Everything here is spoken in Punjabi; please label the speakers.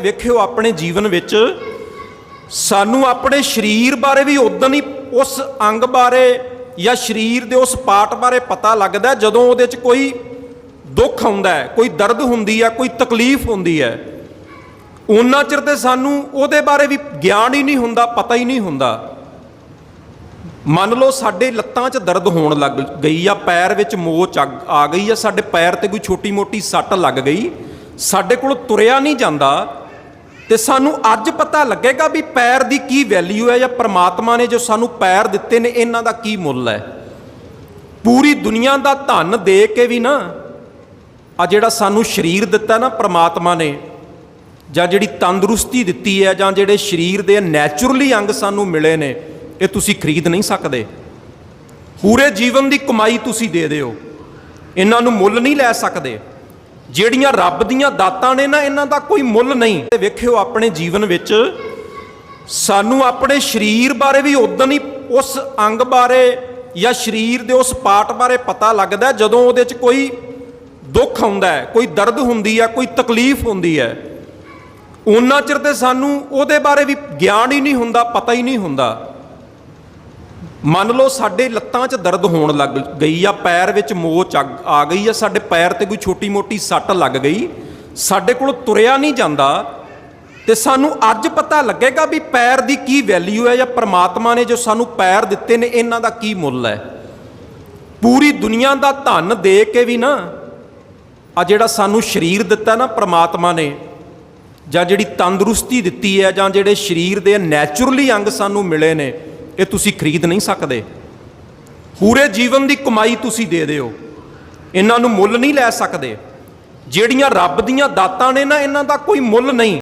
Speaker 1: ਵੇਖਿਓ, ਆਪਣੇ ਜੀਵਨ ਵਿੱਚ ਸਾਨੂੰ ਆਪਣੇ ਸਰੀਰ ਬਾਰੇ ਵੀ ਉਦੋਂ ਹੀ ਉਸ ਅੰਗ ਬਾਰੇ ਜਾਂ ਸਰੀਰ ਦੇ ਉਸ ਪਾਰਟ ਬਾਰੇ ਪਤਾ ਲੱਗਦਾ ਜਦੋਂ ਉਹਦੇ 'ਚ ਕੋਈ ਦੁੱਖ ਆਉਂਦਾ ਹੈ, ਕੋਈ ਦਰਦ ਹੁੰਦੀ ਹੈ, ਕੋਈ ਤਕਲੀਫ ਹੁੰਦੀ ਹੈ। ਉਹਨਾਂ ਚਿਰ ਤੇ ਸਾਨੂੰ ਉਹਦੇ ਬਾਰੇ ਵੀ ਗਿਆਨ ਹੀ ਨਹੀਂ ਹੁੰਦਾ, ਪਤਾ ਹੀ ਨਹੀਂ ਹੁੰਦਾ। ਮੰਨ ਲਓ, ਸਾਡੇ ਲੱਤਾਂ 'ਚ ਦਰਦ ਹੋਣ ਲੱਗ ਗਈ ਆ ਪੈਰ ਵਿੱਚ ਮੋਚ ਆ ਗਈ ਜਾਂ ਸਾਡੇ ਪੈਰ ਤੇ ਕੋਈ ਛੋਟੀ-ਮੋਟੀ ਸੱਟ ਲੱਗ ਗਈ, ਸਾਡੇ ਕੋਲ ਤੁਰਿਆ ਨਹੀਂ ਜਾਂਦਾ ਤੇ ਸਾਨੂੰ ਅੱਜ ਪਤਾ ਲੱਗੇਗਾ ਵੀ ਪੈਰ ਦੀ ਕੀ ਵੈਲਿਊ ਹੈ ਜਾਂ ਪ੍ਰਮਾਤਮਾ ਨੇ ਜੋ ਸਾਨੂੰ ਪੈਰ ਦਿੱਤੇ ਨੇ, ਇਹਨਾਂ ਦਾ ਕੀ ਮੁੱਲ ਹੈ। ਪੂਰੀ ਦੁਨੀਆ ਦਾ ਧਨ ਦੇ ਕੇ ਵੀ ਨਾ, ਆ ਜਿਹੜਾ ਸਾਨੂੰ ਸਰੀਰ ਦਿੱਤਾ ਨਾ ਪ੍ਰਮਾਤਮਾ ਨੇ, ਜਾਂ ਜਿਹੜੀ ਤੰਦਰੁਸਤੀ ਦਿੱਤੀ ਹੈ, ਜਾਂ ਜਿਹੜੇ ਸਰੀਰ ਦੇ ਨੈਚੁਰਲੀ ਅੰਗ ਸਾਨੂੰ ਮਿਲੇ ਨੇ, ਇਹ ਤੁਸੀਂ ਖਰੀਦ ਨਹੀਂ ਸਕਦੇ। ਪੂਰੇ ਜੀਵਨ ਦੀ ਕਮਾਈ ਤੁਸੀਂ ਦੇ ਦਿਓ। ਇਹਨਾਂ ਨੂੰ ਮੁੱਲ ਨਹੀਂ ਲੈ ਸਕਦੇ। ਜਿਹੜੀਆਂ ਰੱਬ ਦੀਆਂ ਦਾਤਾਂ ਨੇ ਨਾ, ਇਹਨਾਂ ਦਾ ਕੋਈ ਮੁੱਲ ਨਹੀਂ। ਤੇ ਵੇਖਿਓ ਆਪਣੇ ਜੀਵਨ ਵਿੱਚ ਸਾਨੂੰ ਆਪਣੇ ਸਰੀਰ ਬਾਰੇ ਵੀ ਉਦੋਂ ਹੀ ਉਸ ਅੰਗ ਬਾਰੇ ਜਾਂ ਸਰੀਰ ਦੇ ਉਸ ਪਾਰਟ ਬਾਰੇ ਪਤਾ ਲੱਗਦਾ ਜਦੋਂ ਉਹਦੇ 'ਚ ਕੋਈ ਦੁੱਖ ਆਉਂਦਾ ਹੈ, ਕੋਈ ਦਰਦ ਹੁੰਦੀ ਹੈ, ਕੋਈ ਤਕਲੀਫ ਹੁੰਦੀ ਹੈ। ਉਹਨਾਂ ਚਿਰ ਤੇ ਸਾਨੂੰ ਉਹਦੇ ਬਾਰੇ ਵੀ ਗਿਆਨ ਹੀ ਨਹੀਂ ਹੁੰਦਾ, ਪਤਾ ਹੀ ਨਹੀਂ ਹੁੰਦਾ। ਮੰਨ ਲਓ ਸਾਡੇ ਲੱਤਾਂ 'ਚ ਦਰਦ ਹੋਣ ਲੱਗ ਗਈ ਆ, ਪੈਰ ਵਿੱਚ ਮੋਚ ਆ ਆ ਗਈ ਆ, ਸਾਡੇ ਪੈਰ ਤੇ ਕੋਈ ਛੋਟੀ-ਮੋਟੀ ਸੱਟ ਲੱਗ ਗਈ, ਸਾਡੇ ਕੋਲ ਤੁਰਿਆ ਨਹੀਂ ਜਾਂਦਾ ਤੇ ਸਾਨੂੰ ਅੱਜ ਪਤਾ ਲੱਗੇਗਾ ਵੀ ਪੈਰ ਦੀ ਕੀ ਵੈਲਿਊ ਹੈ ਜਾਂ ਪ੍ਰਮਾਤਮਾ ਨੇ ਜੋ ਸਾਨੂੰ ਪੈਰ ਦਿੱਤੇ ਨੇ, ਇਹਨਾਂ ਦਾ ਕੀ ਮੁੱਲ ਹੈ। ਪੂਰੀ ਦੁਨੀਆ ਦਾ ਧਨ ਦੇ ਕੇ ਵੀ ਨਾ, ਆ ਜਿਹੜਾ ਸਾਨੂੰ ਸਰੀਰ ਦਿੱਤਾ ਨਾ ਪ੍ਰਮਾਤਮਾ ਨੇ, ਜਾਂ ਜਿਹੜੀ ਤੰਦਰੁਸਤੀ ਦਿੱਤੀ ਹੈ, ਜਾਂ ਜਿਹੜੇ ਸਰੀਰ ਦੇ ਨੈਚੁਰਲੀ ਅੰਗ ਸਾਨੂੰ ਮਿਲੇ ਨੇ ਇਹ ਤੁਸੀਂ ਖਰੀਦ ਨਹੀਂ ਸਕਦੇ। ਪੂਰੇ ਜੀਵਨ ਦੀ ਕਮਾਈ ਤੁਸੀਂ ਦੇ ਦਿਓ। ਇਹਨਾਂ ਨੂੰ ਮੁੱਲ ਨਹੀਂ ਲੈ ਸਕਦੇ। ਜਿਹੜੀਆਂ ਰੱਬ ਦੀਆਂ ਦਾਤਾਂ ਨੇ ਨਾ, ਇਹਨਾਂ ਦਾ ਕੋਈ ਮੁੱਲ ਨਹੀਂ।